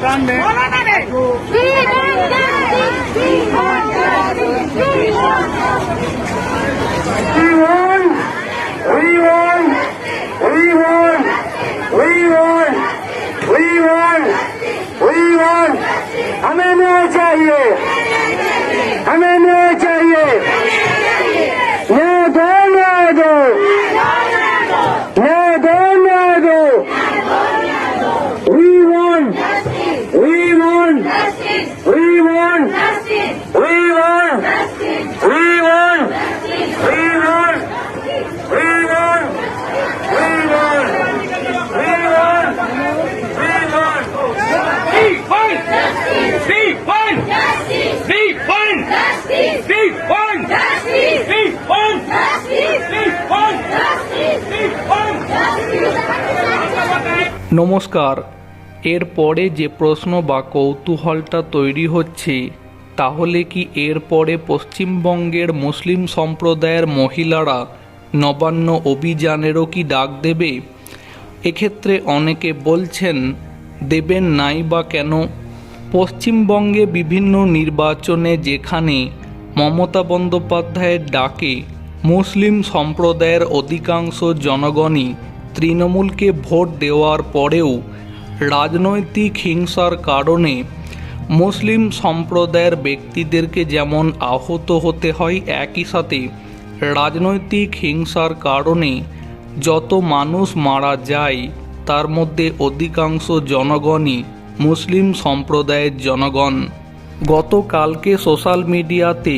Grande. নমস্কার। এরপরে যে প্রশ্ন বা কৌতূহলটা তৈরি হচ্ছে, তাহলে কি এরপরে পশ্চিমবঙ্গের মুসলিম সম্প্রদায়ের মহিলারা নবান্ন অভিযানেরও কি ডাক দেবে? এক্ষেত্রে অনেকে বলছেন, দেবেন নাই বা কেন? পশ্চিমবঙ্গে বিভিন্ন নির্বাচনে যেখানে মমতা বন্দ্যোপাধ্যায়ের ডাকে মুসলিম সম্প্রদায়ের অধিকাংশ জনগণই তৃণমূলকে ভোট দেওয়ার পরেও রাজনৈতিক হিংসার কারণে মুসলিম সম্প্রদায়ের ব্যক্তিদেরকে যেমন আহত হতে হয়, একই সাথে রাজনৈতিক হিংসার কারণে যত মানুষ মারা যায়, তার মধ্যে অধিকাংশ জনগণই মুসলিম সম্প্রদায়ের জনগণ। গতকালকে সোশ্যাল মিডিয়াতে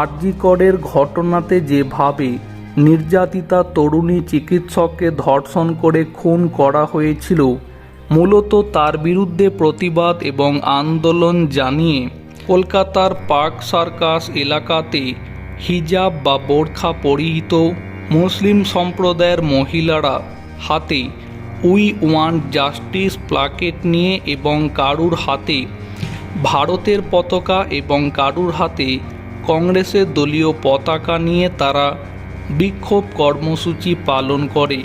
আরজিকরের ঘটনাতে যেভাবে নির্যাতিতা তরুণী চিকিৎসককে ধর্ষণ করে খুন করা হয়েছিল। মূলত তার বিরুদ্ধে প্রতিবাদ এবং আন্দোলন জানিয়ে কলকাতার পার্ক সার্কাস এলাকাতে হিজাব বা বোরখা পরিহিত মুসলিম সম্প্রদায়ের মহিলারা হাতে উই ওয়ান্ট জাস্টিস প্লাকেট নিয়ে এবং কারুর হাতে ভারতের পতাকা এবং কারুর হাতে কংগ্রেসের দলীয় পতাকা নিয়ে তারা বিক্ষোভ কর্মসূচি পালন করে।